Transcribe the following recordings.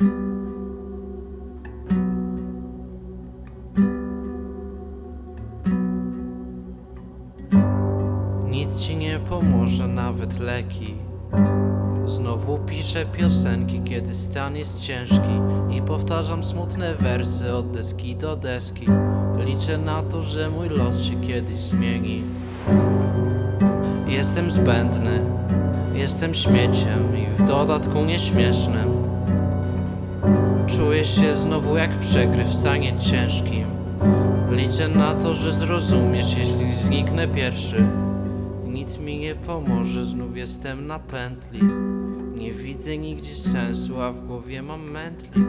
Nic ci nie pomoże nawet leki. Znowu piszę piosenki, kiedy stan jest ciężki I powtarzam smutne wersy od deski do deski. Liczę na to, że mój los się kiedyś zmieni. Jestem zbędny, jestem śmieciem i w dodatku nieśmiesznym. Czuję się znowu jak przegryw w stanie ciężkim. Liczę na to, że zrozumiesz, jeśli zniknę pierwszy. Nic mi nie pomoże, znów jestem na pętli Nie widzę nigdzie sensu, a w głowie mam mętlik.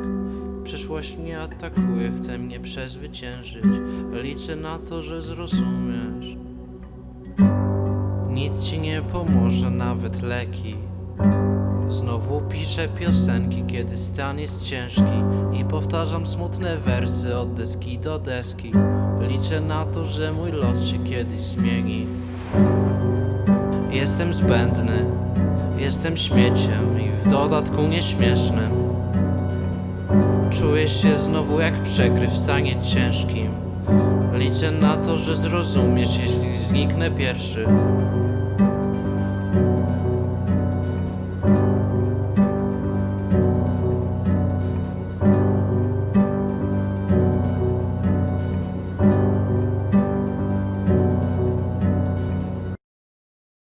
Przeszłość mnie atakuje, chce mnie przezwyciężyć. Liczę na to, że zrozumiesz. Nic ci nie pomoże, nawet leki Znowu piszę piosenki, kiedy stan jest ciężki I powtarzam smutne wersy od deski do deski Liczę na to, że mój los się kiedyś zmieni Jestem zbędny, jestem śmieciem i w dodatku nieśmiesznym. Czuję się znowu jak przegryw w stanie ciężkim. Liczę na to, że zrozumiesz, jeśli zniknę pierwszy.